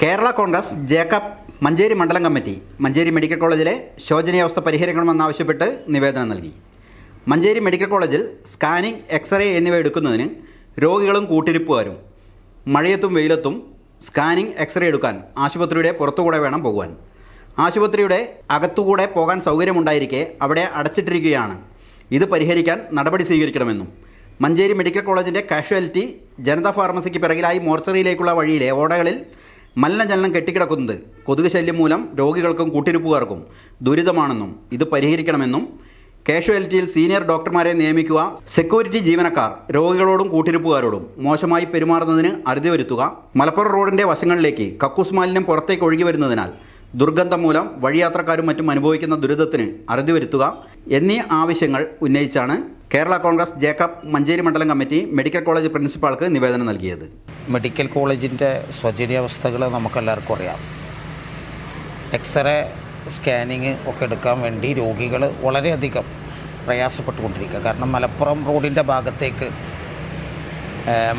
Kerala Congress Jacob Manjeri മണ്ഡലം committee Manjeri medical കോളേജിലെ ശോചനീയാവസ്ഥ പരിഹരിക്കണമെന്നാവശ്യപ്പെട്ട് നിവേദനം നൽകി. മഞ്ചേരി മെഡിക്കൽ കോളേജിൽ സ്കാനിംഗ് എക്സ്റേ എന്നിവ എടുക്കുന്നതിന് രോഗികളും കൂട്ടിരിപ്പുകാരും മഴയത്തും വെയിലത്തും സ്കാനിംഗ് എക്സ്റേ എടുക്കാൻ ആശുപത്രിയുടെ പുറത്തുകൂടെ വേണം പോകുവാൻ. ആശുപത്രിയുടെ അകത്തുകൂടെ പോകാൻ സൗകര്യമുണ്ടായിരിക്കെ അവിടെ അടച്ചിട്ടിരിക്കുകയാണ്. ഇത് പരിഹരിക്കാൻ നടപടി സ്വീകരിക്കണമെന്നും മഞ്ചേരി മെഡിക്കൽ കോളേജിന്റെ കാഷ്വാലിറ്റി ജനതാ ഫാർമസിക്ക് പിറകിലായി മോർച്ചറിയിലേക്കുള്ള വഴിയിലെ ഓടകളിൽ മലിനജലം കെട്ടിക്കിടക്കുന്നത് കൊതുക് ശല്യം മൂലം രോഗികൾക്കും കൂട്ടിരിപ്പുകാർക്കും ദുരിതമാണെന്നും ഇത് പരിഹരിക്കണമെന്നും കാഷ്വാലിറ്റിയിൽ സീനിയർ ഡോക്ടർമാരെ നിയമിക്കുക സെക്യൂരിറ്റി ജീവനക്കാർ രോഗികളോടും കൂട്ടിരിപ്പുകാരോടും മോശമായി പെരുമാറുന്നതിന് അറുതി വരുത്തുക മലപ്പുറം റോഡിന്റെ വശങ്ങളിലേക്ക് കക്കൂസ് മാലിന്യം പുറത്തേക്ക് ഒഴുകി വരുന്നതിനാൽ ദുർഗന്ധം മൂലം വഴിയാത്രക്കാരും മറ്റും അനുഭവിക്കുന്ന ദുരിതത്തിന് അറുതി വരുത്തുക എന്നീ ആവശ്യങ്ങൾ ഉന്നയിച്ചാണ് കേരള കോൺഗ്രസ് ജേക്കബ് മഞ്ചേരി മണ്ഡലം കമ്മിറ്റി മെഡിക്കൽ കോളേജ് പ്രിൻസിപ്പാൾക്ക് നിവേദനം നൽകിയത്. മെഡിക്കൽ കോളേജിന്റെ സ്വജനീയാവസ്ഥകൾ നമുക്കെല്ലാവർക്കും അറിയാം. എക്സ്റേ സ്കാനിങ് ഒക്കെ എടുക്കാൻ വേണ്ടി രോഗികൾ വളരെയധികം പ്രയാസപ്പെട്ടുകൊണ്ടിരിക്കുക. കാരണം മലപ്പുറം റോഡിന്റെ ഭാഗത്തേക്ക്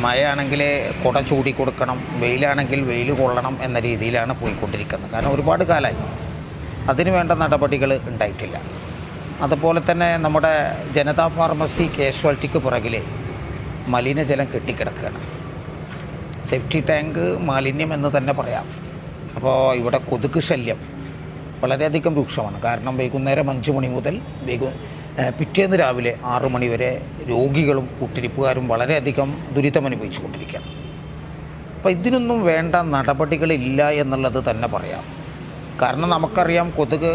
മഴയാണെങ്കിൽ കുട ചൂടി കൊടുക്കണം വെയിലാണെങ്കിൽ വെയിൽ കൊള്ളണം എന്ന രീതിയിലാണ് പോയിക്കൊണ്ടിരിക്കുന്നത്. കാരണം ഒരുപാട് കാലമായി അതിന് വേണ്ട നടപടികൾ ഉണ്ടായിട്ടില്ല. അതുപോലെ തന്നെ നമ്മുടെ ജനതാ ഫാർമസി കാഷ്വാലിറ്റിക്ക് പുറകിൽ മലിനജലം കെട്ടിക്കിടക്കുകയാണ്. സേഫ്റ്റി ടാങ്ക് മാലിന്യം എന്ന് തന്നെ പറയാം. അപ്പോൾ ഇവിടെ കൊതുക് ശല്യം വളരെയധികം രൂക്ഷമാണ്. കാരണം വൈകുന്നേരം അഞ്ച് മണി മുതൽ വൈകു പിറ്റേന്ന് രാവിലെ ആറു മണി വരെ രോഗികളും കൂട്ടിരിപ്പുകാരും വളരെയധികം ദുരിതമനുഭവിച്ചു കൊണ്ടിരിക്കുകയാണ് അപ്പോൾ ഇതിനൊന്നും വേണ്ട നടപടികളില്ല എന്നുള്ളത് തന്നെ പറയാം. കാരണം നമുക്കറിയാം കൊതുക്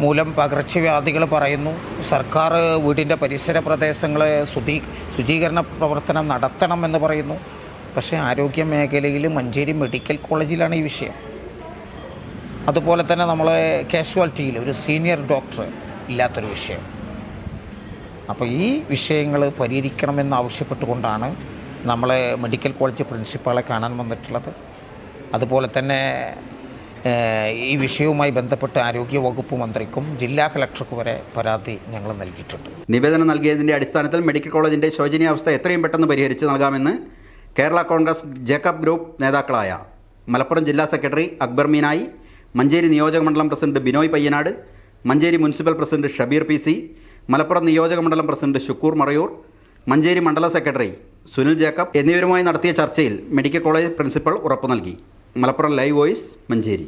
മൂലം പകർച്ചവ്യാധികൾ പറയുന്നു. സർക്കാർ വീടിന്റെ പരിസര പ്രദേശങ്ങളെ ശുദ്ധീ ശുചീകരണ പ്രവർത്തനം നടത്തണമെന്ന് പറയുന്നു. പക്ഷേ ആരോഗ്യ മേഖലയിൽ മഞ്ചേരി മെഡിക്കൽ കോളേജിലാണ് ഈ വിഷയം. അതുപോലെ തന്നെ നമ്മളെ കാഷ്വാലിറ്റിയിൽ ഒരു സീനിയർ ഡോക്ടർ ഇല്ലാത്തൊരു വിഷയം. അപ്പോൾ ഈ വിഷയങ്ങൾ പരിഹരിക്കണമെന്ന് ആവശ്യപ്പെട്ടുകൊണ്ടാണ് നമ്മളെ മെഡിക്കൽ കോളേജ് പ്രിൻസിപ്പാളെ കാണാൻ വന്നിട്ടുള്ളത്. അതുപോലെ തന്നെ ഈ വിഷയവുമായി ബന്ധപ്പെട്ട് ആരോഗ്യ വകുപ്പ് മന്ത്രിക്കും ജില്ലാ കളക്ടർക്ക് വരെ പരാതി ഞങ്ങൾ നൽകിയിട്ടുണ്ട്. നിവേദനം നൽകിയതിന്റെ അടിസ്ഥാനത്തിൽ മെഡിക്കൽ കോളേജിന്റെ ശോചനീയാവസ്ഥ എത്രയും പെട്ടെന്ന് പരിഹരിച്ച് നൽകാമെന്ന് കേരള കോൺഗ്രസ് ജേക്കബ് ഗ്രൂപ്പ് നേതാക്കളായ മലപ്പുറം ജില്ലാ സെക്രട്ടറി അക്ബർ മീനായി മഞ്ചേരി നിയോജക മണ്ഡലം president Binoy Payyanad Manjeri municipal president Shabeer P C Malappuram നിയോജക മണ്ഡലം പ്രസിഡന്റ് ഷുക്കൂർ മറയൂർ മഞ്ചേരി മണ്ഡല സെക്രട്ടറി സുനിൽ ജേക്കബ് എന്നിവരുമായി നടത്തിയ ചർച്ചയിൽ മെഡിക്കൽ കോളേജ് പ്രിൻസിപ്പൽ ഉറപ്പു നൽകി. Malappuram live voice Manjeri.